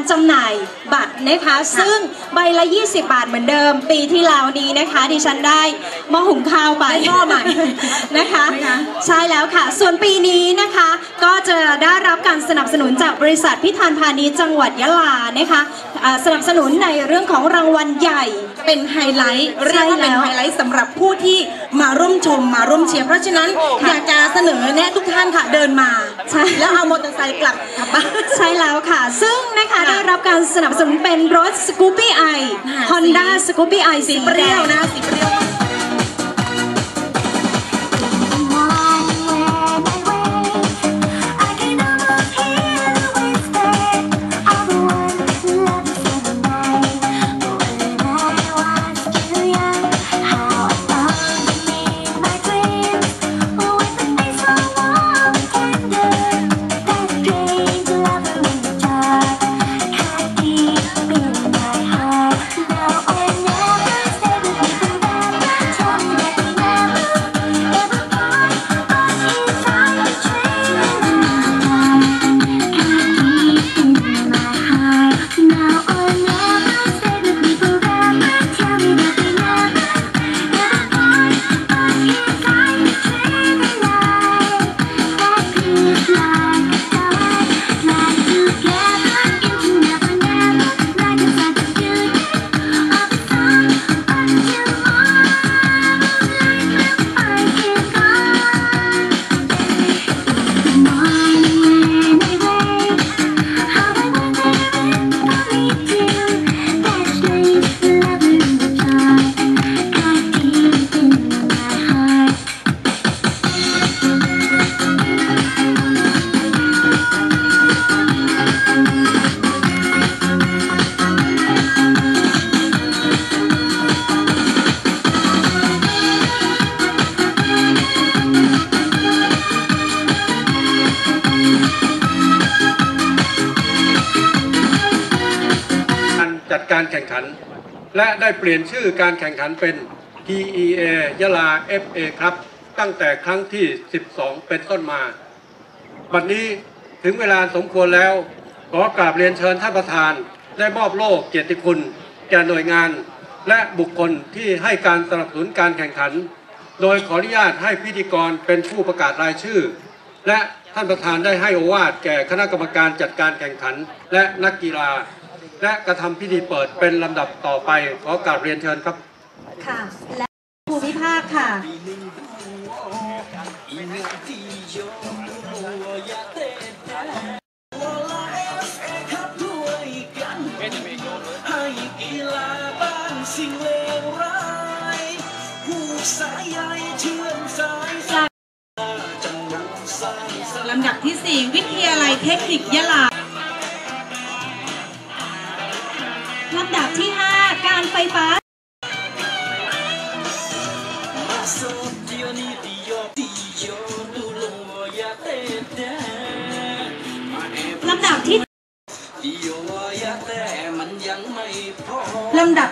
การจำหน่าย บัตรนะคะซึ่งใบละ 20 บาทเหมือนเดิม ปีที่แล้วนี้นะคะ ดิฉันได้หม้อหุงข้าวไปได้หม้อใหม่นะคะนะคะ ใช่แล้วค่ะ ส่วนปีนี้นะคะ ก็จะได้รับการสนับสนุนจากบริษัทพิธานพาณิชย์จังหวัดยะลานะคะอ่าสนับสนุนในเรื่องของรางวัลใหญ่เป็นไฮไลท์เรียกว่าเป็นไฮไลท์สำหรับผู้ที่มาร่วมชมมาร่วมเชียร์เพราะฉะนั้นอยากจะเสนอแนะทุกท่านค่ะเดินมาใช่แล้วเอามอเตอร์ไซค์กลับกลับบ้านใช่แล้วค่ะ ซึ่งนะคะค่ะได้รับการสนับสนุนเป็นรถสกูปี้ไอค่ะฮอนด้าสกูปี้ไอสีสีเปรี้ยวแดงนะสีเปรี้ยว แข่งขัน และได้เปลี่ยนชื่อการแข่งขันเป็น PEA ยะลา FA ครับ ตั้งแต่ครั้งที่ 12 เป็นต้นมา บัดนี้ถึงเวลาสมควรแล้ว ขอกราบเรียนเชิญท่านประธาน ได้มอบโล่เกียรติคุณ แก่หน่วยงาน และบุคคลที่ให้การสนับสนุนการแข่งขัน โดยขออนุญาตให้พิธีกรเป็นผู้ประกาศรายชื่อ และท่านประธานได้ให้โอวาทแก่คณะกรรมการจัดการแข่งขัน และนักกีฬา และกระทำพิธีเปิดเป็นลำดับต่อไปขอกราบเรียนเชิญครับ ค่ะ และภูมิภาคค่ะให้กีฬาบ้านสิ่งเลวร้ากสาลำดับที่ 4 วิทยาลัยเทคนิคยะลา ya tete ลำดับที่ ลำดับ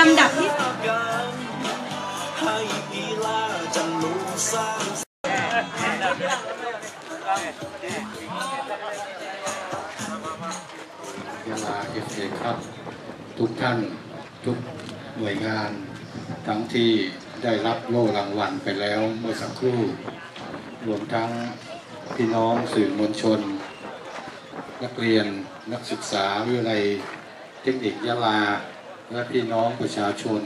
ลำดับที่ ทุกท่านทุกหน่วยงาน ทั้งที่ได้รับโล่รางวัลไปแล้วเมื่อสักครู่ รวมทั้งพี่น้องสื่อมวลชน นักเรียนนักศึกษาวิทยาลัยเทคนิคยะลา และพี่น้องประชาชน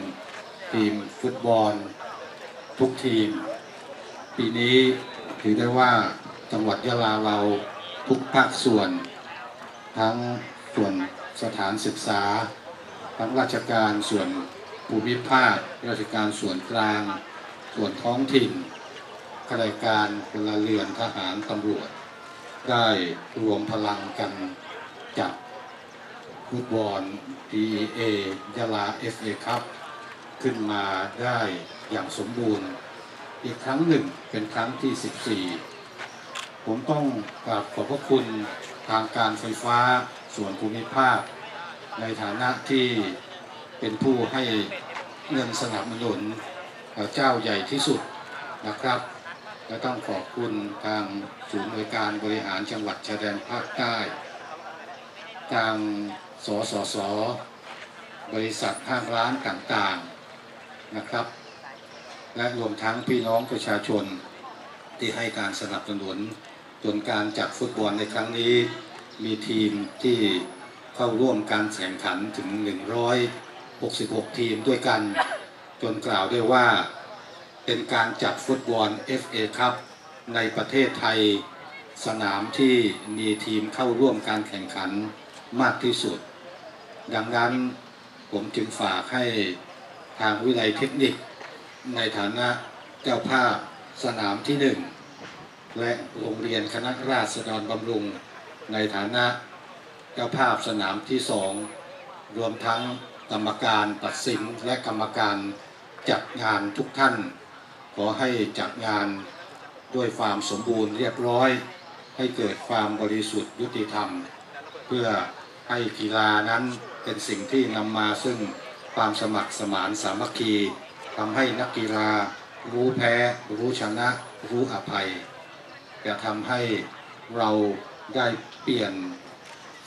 ทีมฟุตบอล ทุกทีม ปีนี้ถือได้ว่าจังหวัดยะลาเราทุกภาคส่วน ทั้งส่วนสถานศึกษา ทั้งราชการส่วนภูมิภาค ราชการส่วนกลาง ส่วนท้องถิ่นข้าราชการพลเรือนทหารตำรวจ ได้รวมพลังกันจัดฟุตบอล PEA ยะลา FA ครับขึ้นมาได้อย่างสมบูรณ์ อีกครั้งหนึ่งเป็นครั้งที่ 14 ผมต้องกราบขอบพระคุณทางการไฟฟ้าส่วนภูมิภาค ในฐานะที่เป็นผู้ให้เงินสนับสนุนเอ่อเจ้าใหญ่ที่สุดนะครับและต้องขอบคุณทางศูนย์บริการบริหารจังหวัดชายแดนภาคใต้ ทางสสส บริษัทห้างร้านต่างๆนะครับ และรวมทั้งพี่น้องประชาชนที่ให้การสนับสนุนจนการจัดฟุตบอลในครั้งนี้มีทีมที่ เข้าร่วมการแข่งขันถึง 166 ทีมด้วยกัน จนกล่าวได้ว่า เป็นการจัดฟุตบอล FA ครับในประเทศไทยสนามที่มีทีมเข้าร่วมการแข่งขันมากที่สุด ดังนั้นผมจึงฝากให้ทางวิทยาลัยเทคนิค ในฐานะเจ้าภาพสนามที่หนึ่งและโรงเรียนคณะราษฎรบำรุง ในฐานะ จ้าภาพสนามที่สองรวมทั้งกรรมการตัดสินและกรรมการจัดงานทุกท่าน ขอให้จัดงานด้วยความสมบูรณ์เรียบร้อย ให้เกิดความบริสุทธิ์ยุติธรรม เพื่อให้กีฬานั้นเป็นสิ่งที่นำมาซึ่งความสมัครสมานสามัคคีทำให้นักกีฬารู้แพ้ รู้ชนะ รู้อภัย จะทำให้เราได้เปลี่ยน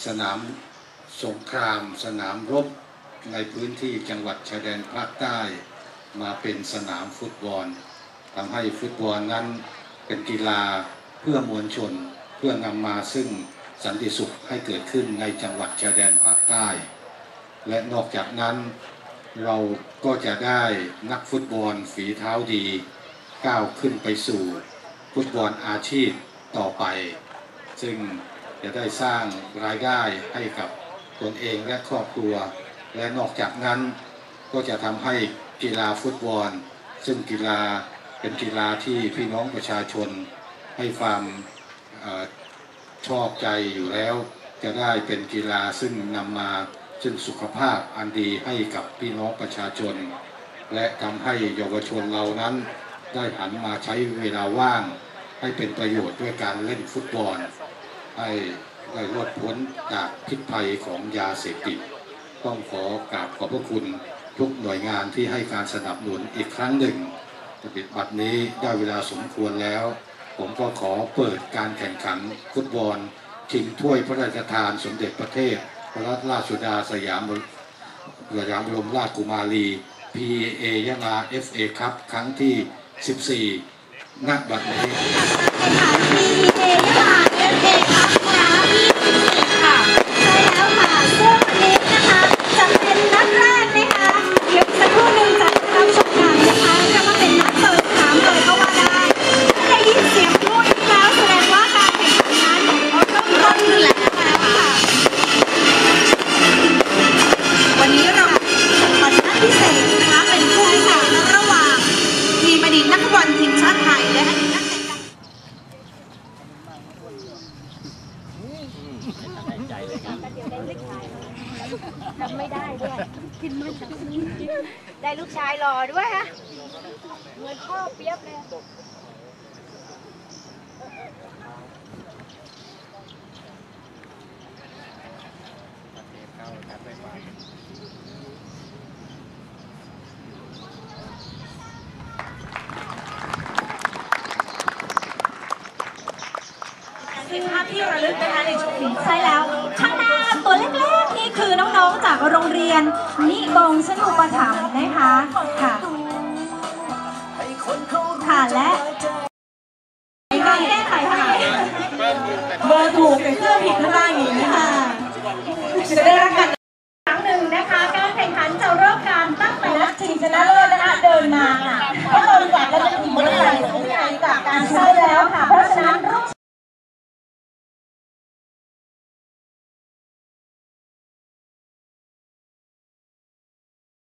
สนามสงคราม สนามรบในพื้นที่จังหวัดชายแดนภาคใต้มาเป็นสนามฟุตบอลทำให้ฟุตบอลนั้นเป็นกีฬาเพื่อมวลชนเพื่อนำมาซึ่งสันติสุขให้เกิดขึ้นในจังหวัดชายแดนภาคใต้ และนอกจากนั้นเราก็จะได้นักฟุตบอลฝีเท้าดี ก้าวขึ้นไปสู่ ฟุตบอลอาชีพต่อไป ซึ่ง จะได้สร้างรายได้ให้กับตนเองและครอบครัว และนอกจากนั้นก็จะทำให้กีฬาฟุตบอล ซึ่งกีฬาเป็นกีฬาที่พี่น้องประชาชนให้ความอชอบใจอยู่แล้ว จะได้เป็นกีฬาซึ่งนำมาซึ่งสุขภาพอันดีให้กับพี่น้องประชาชน และทำให้เยาวชนเรานั้น ได้หันมาใช้เวลาว่าง ให้เป็นประโยชน์ด้วยการเล่นฟุตบอล ให้ได้ลดพ้นจากพิษภัยของยาเสพติด ต้องขอกราบขอบพระคุณทุกหน่วยงานที่ให้การสนับสนุนอีกครั้งหนึ่งปฏิบัตินี้ได้เวลาสมควรแล้ว ผมก็ขอเปิดการแข่งขันฟุตบอลชิงถ้วยพระราชทานสมเด็จพระเทพพระราชสุดาสยามรมสยามรมราชกุมารี PA ยะลา FA ครับครั้งที่ 14ณบัดนี้ 对，要喊就对了。 เหมือนพ่อเปียบเลยเป็นภาพที่ระลึกนะคะในช่วงนี้ใช่แล้วข้างหน้าตัวเล็กๆนี่คือน้องๆจากโรงเรียนนิบงชนุปถัมภ์นะคะค่ะ ค่ะและมีการแก้ไขให้เบอร์ถูกแต่เสื้อผิดข้างล่างอย่างนี้ค่ะจะได้รับการครั้งหนึ่งนะคะ การแข่งขันจะเริ่มการตั้งแต่นัดชิงชนะเลิศนะคะเดินมาค่ะก็ตอนหลังเราจะถึงเมื่อไหร่ถึงไหนกับการแสด